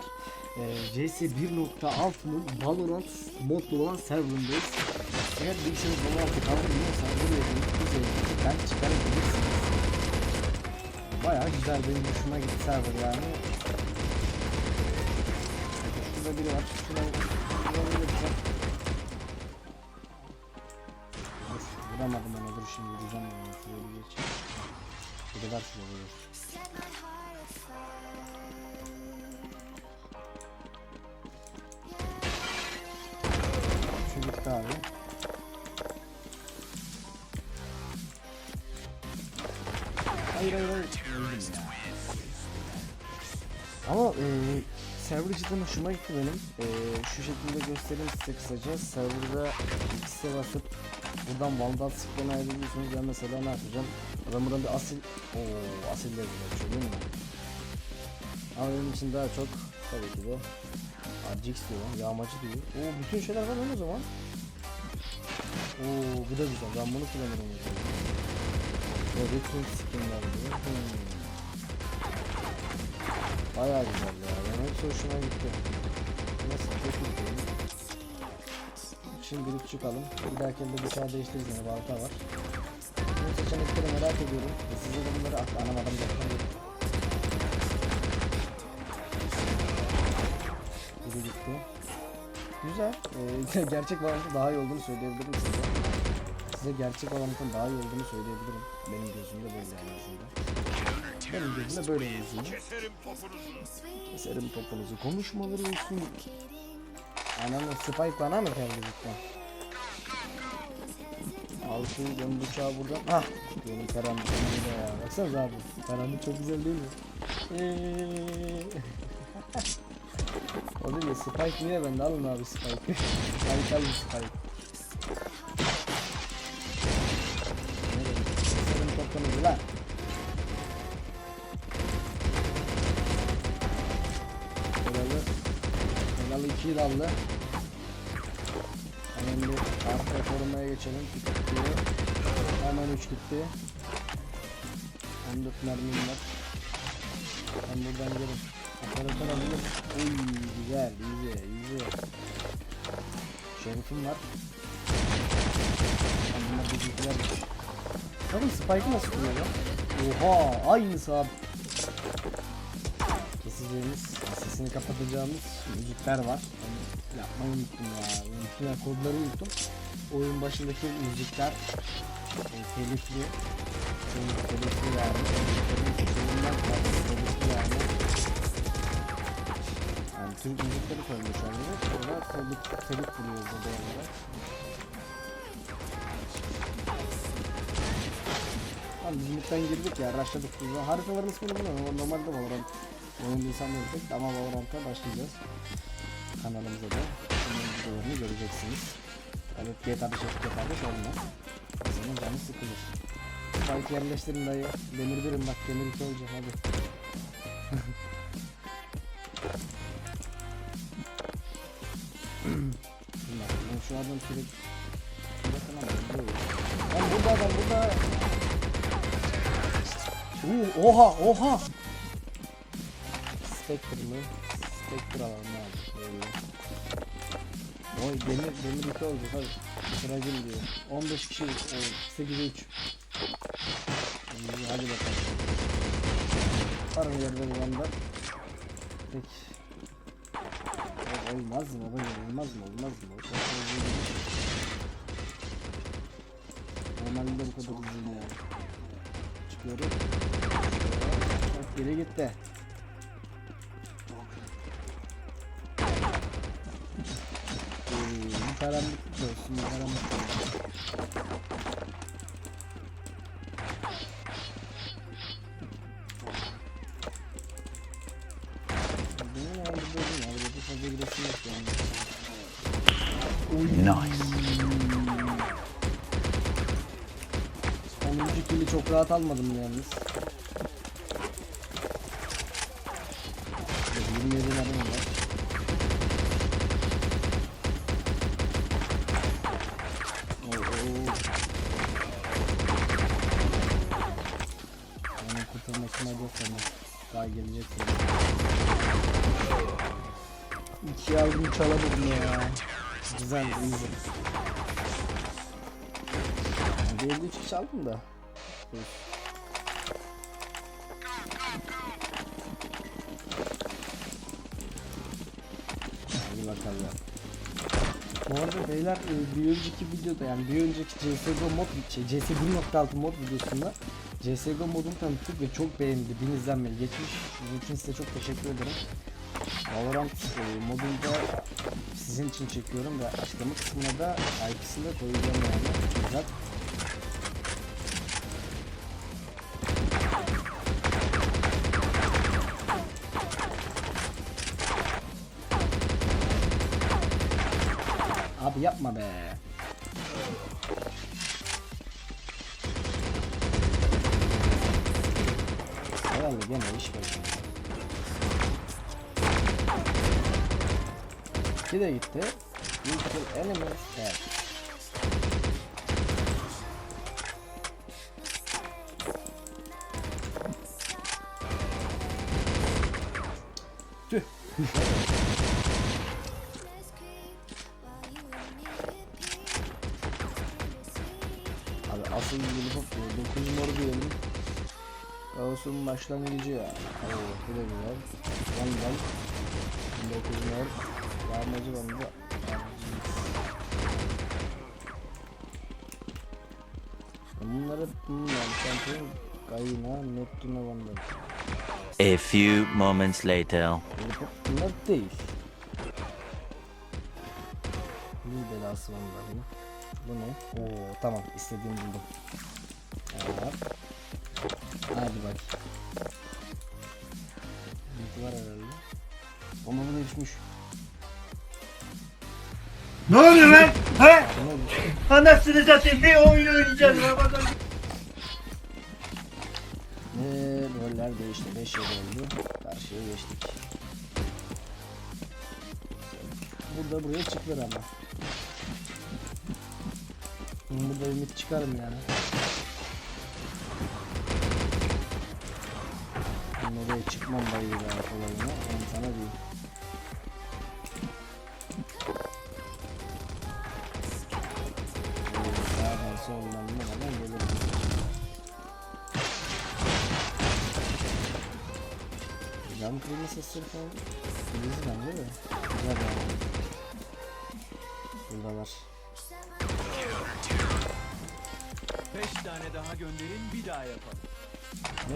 Ee, CS 1.6'nın Valorant modlu olan serverındayız. Eğer bilgisayarınız Valorant'ı kaldırmıyorsa buraya gelip ben çıkarabilirsiniz. Bayağı güzel benim hoşuma gitti server yani. Şurada biri var. Şuna vuracağım. Dur, vuramadım ona dur şimdi vuracağım onu. Şuraya bir geç. Bir de ver şuraya cidden hoşuma gitti benim. E, şu şekilde göstereyim size kısaca. Serverda X'e basıp buradan Vandal sıktan ayrılıyorsunuz. Ben mesela ne yapacağım? Ben buradan bir asil... Oo asil de güzel değil mi? Ama benim için daha çok tabii ki de Arcix diyor, yağmacı diyor. Oo bütün şeyler var o zaman. Oo bu da güzel. Ben bunu kullanırım. Ve Retro skinler diyor. Hmm. Bayağı güzel ya. Ben hepsi hoşuma gitti. Nasıl değil. Şimdilik çıkalım. Bir dahaki elde bıçağı değiştiririz yine balta var. Bu seçenekleri merak ediyorum. Ve size de bunları anlamadım zaten. Biri gitti. Güzel. Ee, gerçek bağlantı daha iyi olduğunu söyleyebilirim size. Size gerçek bağlantının daha iyi olduğunu söyleyebilirim. Benim gözümde böyle en azından. Benim gözümde böyle en azından. Keserim topunuzu. Konuşmaları olsun. Ananı Spike bana mı cidden? Altı ben bıçağı buradan. Ah! Benim karanlık önümde ya. Baksanıza abi. Karanlık çok güzel değil mi? Eee. O değil de Spike niye bende alın abi Spike. Harika bir Spike. Nereye? Senin topunuzu lan. 2'yi de aldı. Hemen bir arka korumaya geçelim. Gitti. Hemen 3 gitti. 14 mermim var. Ben buradan gelin. Operatör alınır. Uy güzel, easy, easy. Şerifim var. Ben bunlar bizimkiler. Bakın Spike'ı nasıl kullanıyor? Oha, aynısı abi. Keseceğimiz, sesini kapatacağımız müzikler var. Onu yapmayı unuttum ya. Unuttum ya, kodları unuttum. Oyun başındaki müzikler e, telifli. Telif- Telifli yani. Telifli şeyinden kaldı, telifli yani. Yani Türk müzikleri koymuş yani. Sonra telif, telif buluyoruz da doğal olarak. Abi biz girdik ya, rushladık. Haritaların ismini bilmiyorum ama normalde Valorant oyun sanmıyorduk ama Valorant'a başlayacağız. Kanalımıza da onun videolarını göreceksiniz. Evet GTA'da çok GTA'da olmaz. Senin canı sıkılır. Spike yerleştirin dayı. Demir birim bak demir iki olacak hadi. Bunlar, şu adam sürekli. Lan burada adam burada. Oo, oha oha. Spectre mı? Spectre alalım abi. Böyle. Oy demir demir iki oldu hadi. Sıracım diyor. 15 kişi. 8'e 3. İyi, hadi bakalım. Var mı yerde bulanlar? Peki. Olmaz mı baba olmaz mı olmaz mı? Normalde bu kadar uzun ya. Çıkıyoruz. Bak geri gitti. Ee, bir karanlık olsun, bir karanlık olsun. Benim abi dedim abi dedi fazla giresim yok yani. Nice. 10. kili çok rahat almadım yalnız. Onun kurtulmasına yok ama. Daha gelecek. İki aldım çalamadım ya. Güzel güzel. Bir 53 çaldım da. Dur. Hadi bakalım. Bu arada beyler e, bir önceki videoda yani bir önceki CSGO mod şey, CS 1.6 mod videosunda CSGO modunu tanıttık ve çok beğenildi. Bin izlenmeli geçmiş. Bunun için size çok teşekkür ederim. Valorant e, modunda sizin için çekiyorum ve açıklama kısmına da IP'sini de koyacağım yani. Güzel. Abi yapma be. Herhalde gene iş başında. İki de gitti. You kill enemies. Evet. Tüh. Abi Olsun başlangıcı ya. Oo, bu da güzel. 9 mor. Varmacı bandı. Bunları bilmiyorum. Şampiyon Gayna, Neptune Vandal. A few moments later. Bunlar değil. İyi belası Vandal mı? Bu ne? Oo tamam istediğimi buldum. Evet. Hadi bak. Bir var herhalde. Ama bu da düşmüş. Ne oluyor lan? Oldu? Anasını satayım bir oyun oynayacağız. Ve roller değişti. 5 yıl oldu. Karşıya geçtik. Burada buraya çıkılır ama. Burada ümit çıkarım yani. Oraya çıkmam dayı ya olayına. Ben sana. Böyle Sağdan soldan ne kadar gelirim. Cam kırılma sesleri falan İngiliz bence de. Güzel yani. Buradalar. Beş tane daha gönderin bir daha yapalım.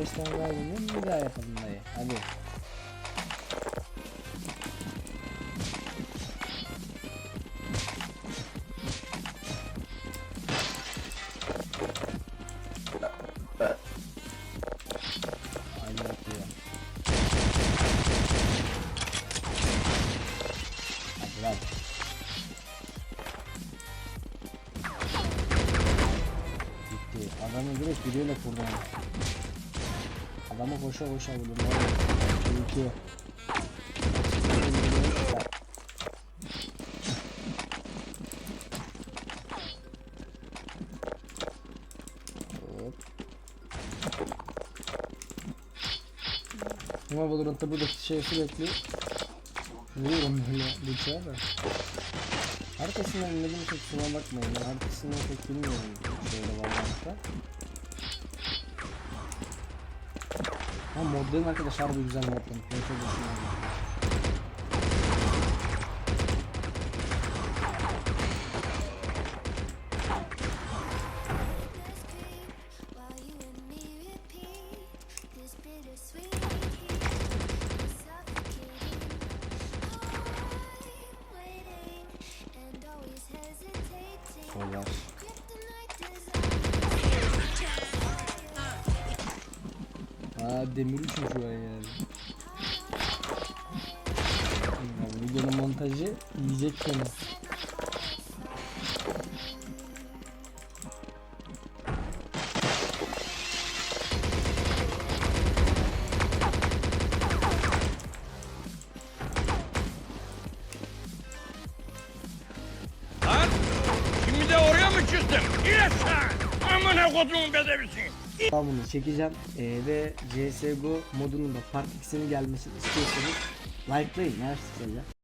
5 tane daha dinleyin bir daha yapalım dayı. Hadi. Adamı direkt biriyle kurdu. Adamı koşa koşa vurdum. Hop. Ama Valorant'ta burada şey sürekli vuruyorum böyle bıçağı da. Arkasından ne bileyim kusura bakmayın. Arkasından pek bilmiyorum şeyde Valorant'ta. Ama modların arkadaş harbi güzel modlar. Ben çok hoşuma. Aa demir uçmuş şu an yani. Ya, videonun montajı yiyecek seni. Lan! Şimdi de oraya mı? İn aşağı! Amına kodumun bedevisin! devamını çekeceğim. Ee, ve CSGO modunun da Part X'inin gelmesini istiyorsanız likelayın ya kısaca.